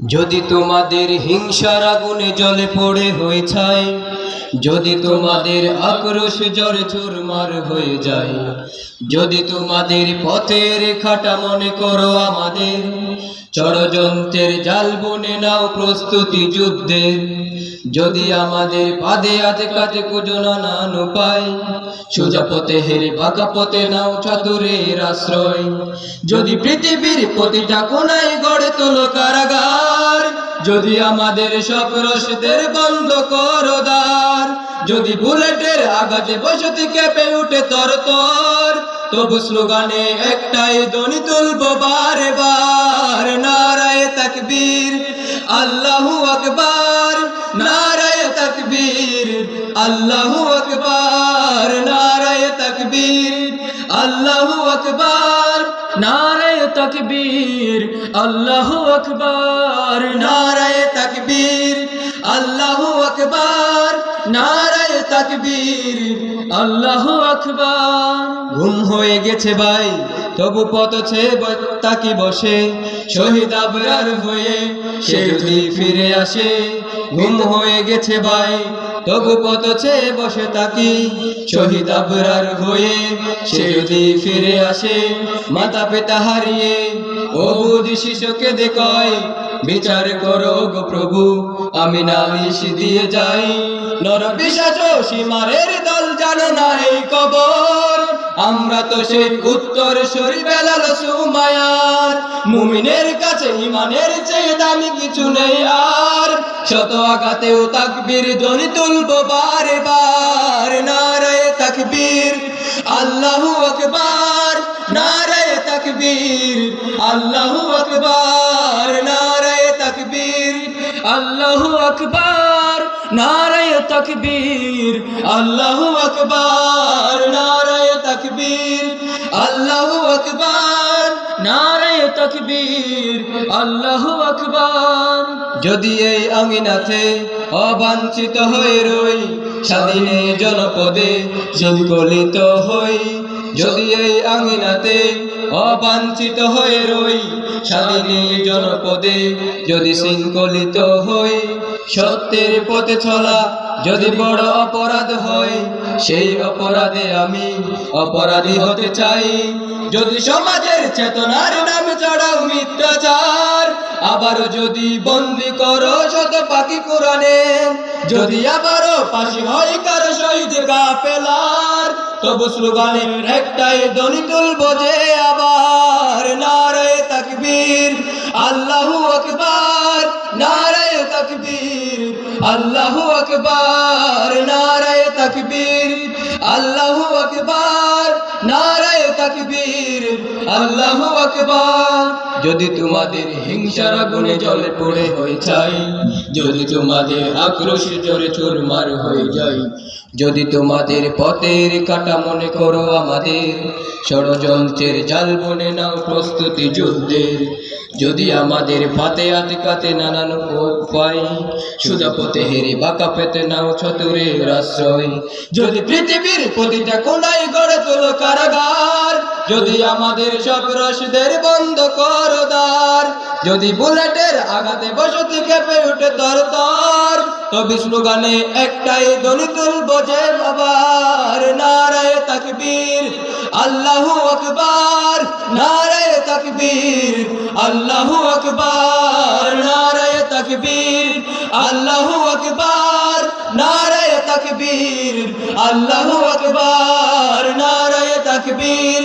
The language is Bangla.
যদি তোমাদের হিংসার আগুনে জলে পড়ে হয়ে যায়, যদি তোমাদের আক্রোশ জরে চুরমার হয়ে যায়, যদি তোমাদের পথের খাটা মনে করো আমাদের চরযন্ত্রের জাল বনে নাও প্রস্তুতি যুদ্ধের যদি আমাদের পাদে আতে কাতে কুজো নানান উপায় সোজা পথে হেরে বাঁকা পথে নাও চাতুরের আশ্রয়। যদি পৃথিবীর প্রতিটা কোনায় গড়ে তোলো কারাগার, যদি আমাদের সব রসদের বন্ধ করো দ্বার, যদি বুলেটের আঘাতে বসতি কেঁপে উঠে তর তর তবু স্লোগানে একটাই ধ্বনি তুলবো বারে বার, নারায় তাকবীর। আল্লাহু আকবার, নারায় তাকবীর। আল্লাহু আকবার, নারায় তাকবীর। আল্লাহু আকবার, নারায় তাকবীর। আল্লাহু আকবার, নারায় তাকবীর। আল্লাহু আকবার, নারায় তাকবীর। আল্লাহু আকবার। ঘুম হয়ে গেছে ভাই। তবু পথ ছে তাকি বসে। শহীদ আবরার হয়ে সে যদি ফিরে আসে ঘুম হয়ে গেছে ভাই তবু পথ ছে বসে তাকি, শহীদ আবরার হয়ে সে যদি ফিরে আসে, মাতা পিতা হারিয়ে। বুঝ শিশুকে দেখয় বিচার করো গো প্রভু, আমি নালিশ দিয়ে যাই। নর পিশাচ সীমারের দল জানো না এই কবর। আমরা তো সেই উত্তর সরি বেলাল সুমায়ার। মুমিনের কাছে ইমানের চেয়ে দামি কিছু নেই আর। শত আঘাতেও তাকবীর ধ্বনি তুলবো বারে বার নারায় তাকবীর, আল্লাহু আকবার। নারায় তাকবীর, আল্লাহু আকবার। নারায় তাকবীর, আল্লাহু আকবার। নারায় তাকবীর, আল্লাহু আকবার। তাকবীর, আল্লাহু আকবার। নারায় তকবীর, আল্লাহু আকবার। যদি এই আঙিনাতে অবাঞ্ছিত হয়ে রই, স্বাধীনে জনপদে সংকলিত হই যদি এই আঙিনাতে অবাঞ্ছিত হয়ে রই স্বাধীনে জনপদে, যদি শৃঙ্খলিত হই সত্যের পথে চলা, যদি বড় অপরাধ হয়, সেই অপরাধে আমি অপরাধী হতে চাই। যদি সমাজের চেতনার নামে চড়াও মিথ্যাচার, আবারও যদি বন্দি করো শত পাখি কোরআনে, যদি আবারও পাশি হয় কারও শহীদ গা পেলার তবু স্লোগানের একটাই ধ্বনি তুলবো আবার নারায় তাকবীর, আল্লাহু আকবার, নারায় তাকবীর, আল্লাহু আকবার, নারায় তাকবীর, আল্লাহু আকবার, নারায় তাকবীর, আল্লাহু আকবার। যদি তোমাদের হিংসার আগুনে জলে পড়ে হয়ে যায়, যদি তোমাদের আক্রোশে জোরে চুরমার হয়ে যায় যদি তোমাদের পথের কাটা মনে করো আমাদের, ষড়যন্ত্রের জাল বনে নাও প্রস্তুতি যুদ্ধের যদি আমাদের ফাতে আটকাতে নানান উপায় সুদা পথে হেরে বাঁকা পেতে নাও চতুরের আশ্রয়। যদি পৃথিবীর প্রতিটা কোনায় গড়ে তোলো কারাগার যদি আমাদের সব রসদের বন্ধ করো দ্বার, যদি বুলেটের আঘাতে বসতি কেঁপে উঠে তর তর, তবে স্লোগানে একটাই ধ্বনি তুলবো যে বাবার, নারায় তাকবীর, আল্লাহু আকবার, নারায় তাকবীর, আল্লাহু আকবার, নারায় তাকবীর, আল্লাহু আকবার, নারায় তাকবীর, আল্লাহু আকবার, নারায় তাকবীর